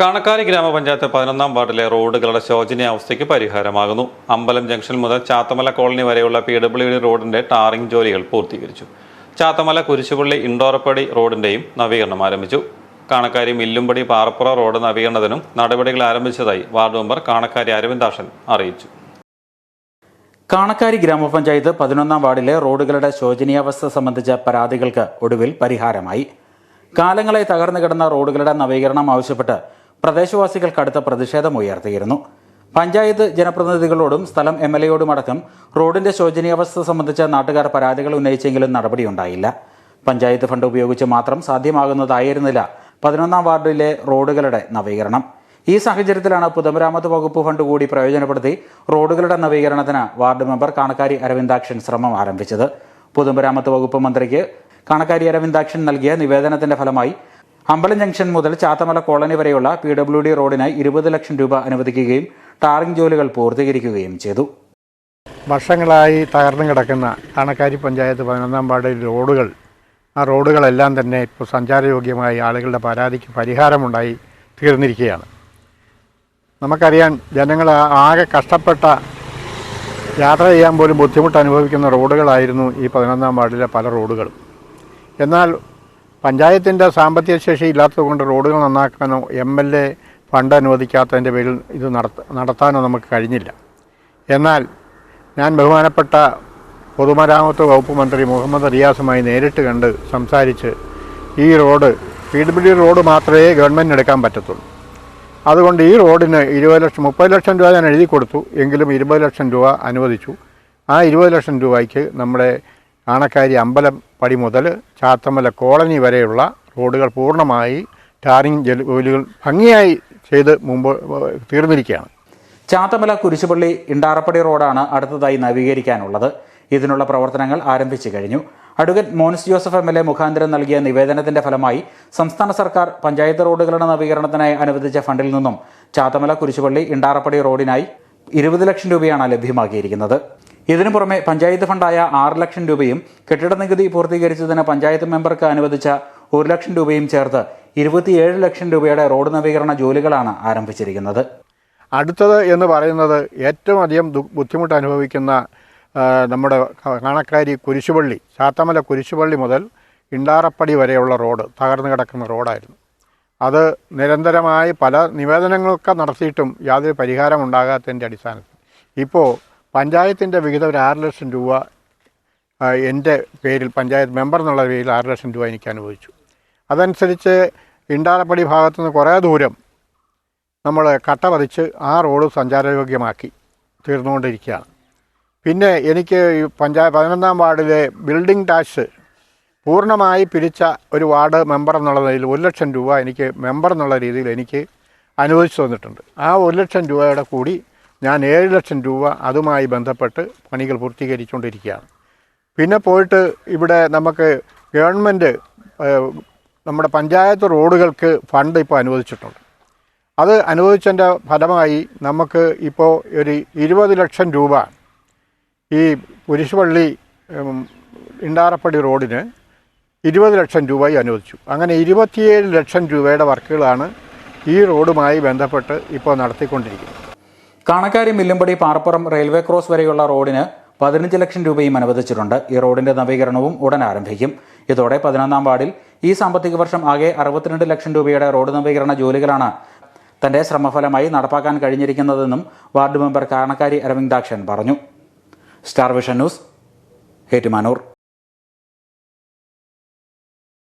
കാണക്കാരി ഗ്രാമപഞ്ചായത്ത് പതിനൊന്നാം വാർഡിലെ റോഡുകളുടെ ശോചനീയാവസ്ഥയ്ക്ക് പരിഹാരമാകുന്നു. അമ്പലം ജംഗ്ഷൻ മുതൽ ചാത്തമല കോളനി വരെയുള്ള പി ഡബ്ല്യു ഡി റോഡിന്റെ ടാറിംഗ് ജോലികൾ പൂർത്തീകരിച്ചു. ചാത്തമല കുരിശുപള്ളി ഇൻഡോറപ്പടി റോഡിന്റെയും നവീകരണം ആരംഭിച്ചു. കാണക്കാരി മില്ലുംപടി പാറപ്പുറ റോഡ് നവീകരണത്തിനും നടപടികൾ ആരംഭിച്ചതായി വാർഡ് മെമ്പർ കാണക്കാരി അരവിന്ദാഷൻ അറിയിച്ചു. കാണക്കാരി ഗ്രാമപഞ്ചായത്ത് പതിനൊന്നാം വാർഡിലെ റോഡുകളുടെ ശോചനീയാവസ്ഥ സംബന്ധിച്ച പരാതികൾക്ക് ഒടുവിൽ പരിഹാരമായി. കാലങ്ങളായി തകർന്നു കിടന്ന റോഡുകളുടെ നവീകരണം ആവശ്യപ്പെട്ട് പ്രദേശവാസികൾ കടുത്ത പ്രതിഷേധം ഉയർത്തിയിരുന്നു. പഞ്ചായത്ത് ജനപ്രതിനിധികളോടും സ്ഥലം എം എൽ എയോടുമടക്കം റോഡിന്റെ ശോചനീയാവസ്ഥ സംബന്ധിച്ച നാട്ടുകാർ പരാതികൾ ഉന്നയിച്ചെങ്കിലും നടപടിയുണ്ടായില്ല പഞ്ചായത്ത് ഫണ്ട് ഉപയോഗിച്ച് മാത്രം സാധ്യമാകുന്നതായിരുന്നില്ല പതിനൊന്നാം വാർഡിലെ റോഡുകളുടെ നവീകരണം. ഈ സാഹചര്യത്തിലാണ് പൊതുമരാമത്ത് വകുപ്പ് ഫണ്ട് കൂടി പ്രയോജനപ്പെടുത്തി റോഡുകളുടെ നവീകരണത്തിന് വാർഡ് മെമ്പർ കാണക്കാരി അരവിന്ദാക്ഷൻ ശ്രമം ആരംഭിച്ചത്. പൊതുമരാമത്ത് വകുപ്പ് മന്ത്രിക്ക് കാണക്കാരി അരവിന്ദാക്ഷൻ നൽകിയ നിവേദനത്തിന്റെ ഫലമായി അമ്പലം ജംഗ്ഷൻ മുതൽ ചാത്തമല കോളനി വരെയുള്ള പി ഡബ്ല്യു ഡി റോഡിനായി ഇരുപത് ലക്ഷം രൂപ അനുവദിക്കുകയും ടാറിംഗ് ജോലികൾ പൂർത്തീകരിക്കുകയും ചെയ്തു. വർഷങ്ങളായി തകർന്നു കിടക്കുന്ന താണക്കാരി പഞ്ചായത്ത് പതിനൊന്നാം വാർഡിൽ റോഡുകൾ. ആ റോഡുകളെല്ലാം തന്നെ ഇപ്പോൾ സഞ്ചാരയോഗ്യമായി ആളുകളുടെ പരാതിക്ക് പരിഹാരമുണ്ടായി തീർന്നിരിക്കുകയാണ്. നമുക്കറിയാം ജനങ്ങൾ ആകെ കഷ്ടപ്പെട്ട യാത്ര ചെയ്യാൻ പോലും ബുദ്ധിമുട്ട് അനുഭവിക്കുന്ന റോഡുകളായിരുന്നു ഈ പതിനൊന്നാം വാർഡിലെ പല റോഡുകളും. എന്നാൽ പഞ്ചായത്തിന്റെ സാമ്പത്തിക ശേഷി ഇല്ലാത്തതുകൊണ്ട് റോഡുകൾ നന്നാക്കാനോ എം എൽ എ ഫണ്ട് അനുവദിക്കാത്തതിന്റെ പേരിൽ ഇത് നടത്ത നടത്താനോ നമുക്ക് കഴിഞ്ഞില്ല. എന്നാൽ ഞാൻ ബഹുമാനപ്പെട്ട പൊതുമരാമത്ത് വകുപ്പ് മന്ത്രി മുഹമ്മദ് റിയാസുമായി നേരിട്ട് കണ്ട് സംസാരിച്ച് ഈ റോഡ് പി ഡബ്ല്യു റോഡ് മാത്രമേ ഗവൺമെന്റിന് എടുക്കാൻ പറ്റത്തുള്ളൂ. അതുകൊണ്ട് ഈ റോഡിന് ഇരുപത് ലക്ഷം മുപ്പത് ലക്ഷം രൂപ ഞാൻ എഴുതി കൊടുത്തു എങ്കിലും ഇരുപത് ലക്ഷം രൂപ അനുവദിച്ചു. ആ ഇരുപത് ലക്ഷം രൂപയ്ക്ക് നമ്മുടെ ആണക്കാരി അമ്പലം പടി മുതൽ ചാത്തമല കോളനി വരെയുള്ള റോഡുകൾ പൂർണമായി ടാറിംഗ് ജോലികൾ ഭംഗിയായി ചെയ്ത് മുമ്പ് തീർന്നിരിക്കുകയാണ്. ചാത്തമല കുരിശുപള്ളി ഇണ്ടാറപ്പടി റോഡാണ് അടുത്തതായി നവീകരിക്കാനുള്ളത്. ഇതിനുള്ള പ്രവർത്തനങ്ങൾ ആരംഭിച്ചു കഴിഞ്ഞു. Advocate Mons Joseph M L A മുഖാന്തരം നൽകിയ നിവേദനത്തിന്റെ ഫലമായി സംസ്ഥാന സർക്കാർ പഞ്ചായത്ത് റോഡുകളുടെ നവീകരണത്തിനായി അനുവദിച്ച ഫണ്ടിൽ നിന്നും ചാത്തമല കുരിശുപള്ളി ഇണ്ടാറപ്പടി റോഡിനായി ഇരുപത് ലക്ഷം രൂപയാണ് ലഭ്യമാക്കിയിരിക്കുന്നത്. ഇതിനു പുറമെ പഞ്ചായത്ത് ഫണ്ടായ ആറ് ലക്ഷം രൂപയും കെട്ടിട നികുതി പൂർത്തീകരിച്ചതിന് പഞ്ചായത്ത് മെമ്പർക്ക് അനുവദിച്ച ഒരു ലക്ഷം രൂപയും ചേർത്ത് ഇരുപത്തിയേഴ് ലക്ഷം രൂപയുടെ റോഡ് നവീകരണ ജോലികളാണ് ആരംഭിച്ചിരിക്കുന്നത്. അടുത്തത് എന്ന് പറയുന്നത് ഏറ്റവും അധികം ബുദ്ധിമുട്ട് അനുഭവിക്കുന്ന നമ്മുടെ കാണക്കാരി കുരിശുപള്ളി ചാത്തമല കുരിശുപള്ളി മുതൽ ഇണ്ടാറപ്പടി വരെയുള്ള റോഡ് തകർന്നു കിടക്കുന്ന റോഡായിരുന്നു. അത് നിരന്തരമായി പല നിവേദനങ്ങളൊക്കെ നടത്തിയിട്ടും യാതൊരു പരിഹാരം ഉണ്ടാകാത്തതിന്റെ അടിസ്ഥാനത്തിൽ. ഇപ്പോൾ പഞ്ചായത്തിന്റെ വിഹിതം ഒരു ആറ് ലക്ഷം രൂപ എന്റെ പേരിൽ പഞ്ചായത്ത് മെമ്പർ എന്നുള്ള പേരിൽ ആറ് ലക്ഷം രൂപ എനിക്ക് അനുവദിച്ചു അതനുസരിച്ച് ഇണ്ടാറപ്പടി ഭാഗത്തുനിന്ന് കുറേ ദൂരം നമ്മൾ കട്ട പതിച്ച് ആ റോഡ് സഞ്ചാരയോഗ്യമാക്കി തീർന്നുകൊണ്ടിരിക്കുകയാണ്. പിന്നെ എനിക്ക് ഈ പഞ്ചായത്ത് പതിനൊന്നാം വാർഡിലെ ബിൽഡിംഗ് ടാക്സ് പൂർണമായി പിരിച്ച ഒരു വാർഡ് മെമ്പർ എന്നുള്ള നിലയിൽ ഒരു ലക്ഷം രൂപ എനിക്ക് മെമ്പർ എന്നുള്ള രീതിയിൽ എനിക്ക് അനുവദിച്ചു തന്നിട്ടുണ്ട്. ആ ഒരു ലക്ഷം രൂപയുടെ കൂടി ഞാൻ ഏഴ് ലക്ഷം രൂപ അതുമായി ബന്ധപ്പെട്ട് പണികൾ പൂർത്തീകരിച്ചുകൊണ്ടിരിക്കുകയാണ്. പിന്നെ പോയിട്ട് ഇവിടെ നമുക്ക് ഗവൺമെന്റ് നമ്മുടെ പഞ്ചായത്ത് റോഡുകൾക്ക് ഫണ്ട് ഇപ്പോൾ അനുവദിച്ചിട്ടുണ്ട്. അത് അനുവദിച്ചതിന്റെ ഫലമായി നമുക്ക് ഇപ്പോൾ ഒരു ഇരുപത് ലക്ഷം രൂപ ഈ കുരിശുപള്ളി ഇണ്ടാറപ്പടി റോഡിന് ഇരുപത് ലക്ഷം രൂപയും അനുവദിച്ചു. അങ്ങനെ ഇരുപത്തിയേഴ് ലക്ഷം രൂപയുടെ വർക്കുകളാണ് ഈ റോഡുമായി ബന്ധപ്പെട്ട് ഇപ്പോൾ നടത്തിക്കൊണ്ടിരിക്കുന്നത്. കാണക്കാരി മില്ലുംപടി പാറപ്പുറം റെയിൽവേ ക്രോസ് വരെയുള്ള റോഡിന് പതിനഞ്ച് ലക്ഷം രൂപയും അനുവദിച്ചിട്ടുണ്ട്. ഈ റോഡിന്റെ നവീകരണവും ഉടൻ ആരംഭിക്കും. ഇതോടെ പതിനൊന്നാം വാർഡിൽ ഈ സാമ്പത്തിക വർഷം ആകെ അറുപത്തിരണ്ട് ലക്ഷം രൂപയുടെ റോഡ് നവീകരണ ജോലികളാണ് തന്റെ ശ്രമഫലമായി നടപ്പാക്കാൻ കഴിഞ്ഞിരിക്കുന്നതെന്നും വാർഡ് മെമ്പർ കാണക്കാരി അരവിന്ദാക്ഷൻ പറഞ്ഞു. Star Vision News Ettumanoor.